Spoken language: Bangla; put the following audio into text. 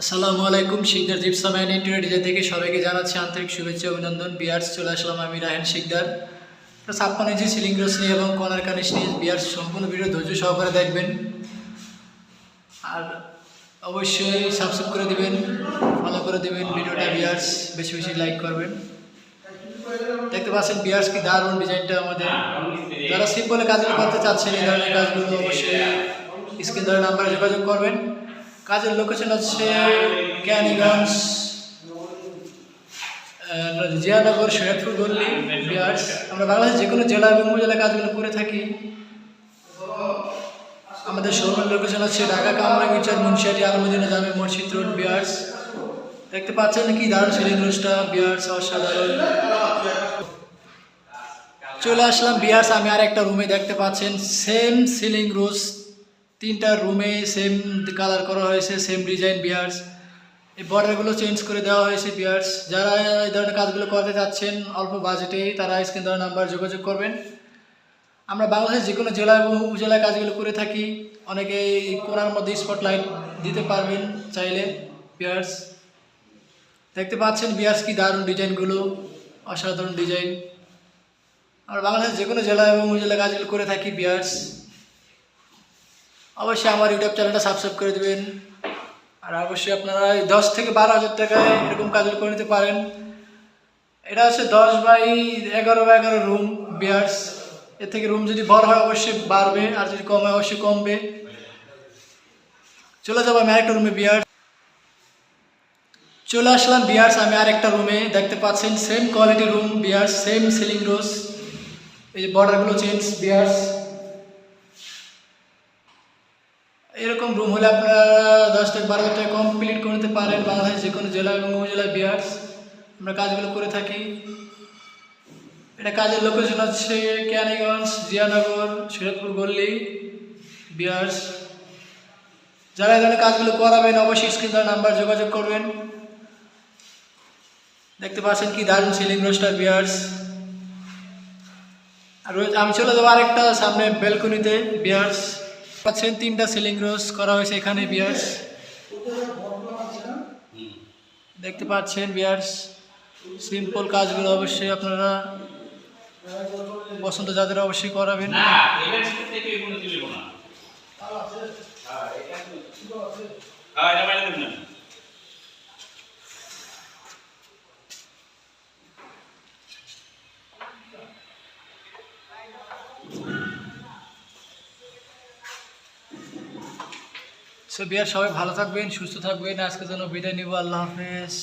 আসসালামু আলাইকুম, শিকদার জিপসামাইন ইন্টারনেট ডিজাইন থেকে সবাইকে জানাচ্ছি আন্তরিক শুভেচ্ছা অভিনন্দন। বিয়ার্স চলে আসলাম আমি রাহেন শিকদার। তো ছাপ্পান্ন ইঞ্চি সিলিং ক্রস নিয়ে এবং কর্নার কানিস নিয়ে বিয়ার্স সম্পূর্ণ ভিডিও ধৈর্য সহকারে দেখবেন। আর অবশ্যই সাবস্ক্রাইব করে দিবেন ফলো করে দিবেন ভিডিওটা বিয়ার্স, বেশি বেশি লাইক করবেন। দেখতে পাচ্ছেন বিয়ার্স কি দারুণ ডিজাইনটা আমাদের। যারা সিম্পলে কাজগুলো করতে চাচ্ছেন, এই ধরনের কাজগুলো অবশ্যই স্ক্রিন ধরে নাম্বারে যোগাযোগ করবেন। কাজের লোকেশন হচ্ছে ক্যানিগঞ্জ জিয়ানগর শরীয়তপুর গল্লি বিয়ার্স আমরা বাংলাদেশের যে কোনো জেলা এবং উপজেলা কাজগুলো করে থাকি। আমাদের শোরুমের লোকেশন হচ্ছে ঢাকা, কামরা গিচার মুন্সিয়াটি, আলমদিনা, জামে মসজিদ রোড বিয়ার্স দেখতে পাচ্ছেন কি দারুণ সিলিং রোজটা বিয়ার্স অসাধারণ। চলে আসলাম বিয়ার্স আমি আর একটা রুমে দেখতে পাচ্ছেন সেম সিলিং রোজ তিনটা রুমে সেম কালার করা হয়েছে সেম ডিজাইন বিয়ার্স এই বর্ডারগুলো চেঞ্জ করে দেওয়া হয়েছে বিয়ার্স যারা এই ধরনের কাজগুলো করতে চাচ্ছেন, অল্প বাজেটে তারা স্ক্রিন দেওয়ার নাম্বার যোগাযোগ করবেন। আমরা বাংলাদেশের যে কোনো জেলা এবং উপজেলায় কাজগুলো করে থাকি। অনেকে কোনার মধ্যে স্পটলাইট দিতে পারবেন চাইলে বিয়ার্স দেখতে পাচ্ছেন বিয়ার্স কি দারুণ ডিজাইনগুলো, অসাধারণ ডিজাইন। আমরা বাংলাদেশের যে কোনো জেলা এবং উপজেলা কাজগুলো করে থাকি বিয়ার্স অবশ্যই আমার ইউটিউব চ্যানেলটা সাবস্ক্রাইব করে দেবেন। আর অবশ্যই আপনারা দশ থেকে বারো হাজার টাকায় এরকম কাজগুলো করে নিতে পারেন। এটা হচ্ছে দশ বাই এগারো বাই এগারো রুম বিয়ার্স এর থেকে রুম যদি বড় হয়, অবশ্যই বাড়বে। আর যদি কম হয়, অবশ্যই কমবে। চলে যাব আমি আরেকটা রুমে বিয়ার্স চলে আসলাম বিয়ার্স আমি আরেকটা রুমে দেখতে পাচ্ছেন সেম কোয়ালিটি রুম বিয়ার্স সেম সিলিং রোজ এই যে বর্ডারগুলো চেঞ্জ বিয়ার্স এরকম রুম হলে আপনারা দশ থেকে বারো টাকা কমপ্লিট করতে পারেন বাংলাদেশ যে কোনো জেলা এবং উপজেলায় বিয়ার্স আমরা কাজগুলো করে থাকি। এটা কাজের লোকেশন হচ্ছে ক্যানিগঞ্জ জিয়ানগর শরীয়তপুর গল্লি বিয়ার্স যারা এখানে কাজগুলো করাবেন, অবশ্যই স্ক্রিন নাম্বার যোগাযোগ করবেন। দেখতে পাচ্ছেন কি দারুণ সিলিং রোস্টার বিয়ার্স আর আমি চলে যাব আরেকটা সামনে বেলকনিতে বিয়ার্স পাচ্ছেন, তিনটা সিলিং রোজ করা হয়েছে এখানে বিয়ার্স দেখতে পাচ্ছেন বিয়ার্স সিম্পল কাজগুলো অবশ্যই আপনারা পছন্দ যাদের অবশ্যই করাবেন। সো বিয়ার সবাই ভালো থাকবেন সুস্থ থাকবেন। আজকের জন্য বিদায় নিব আল্লাহ হাফেজ।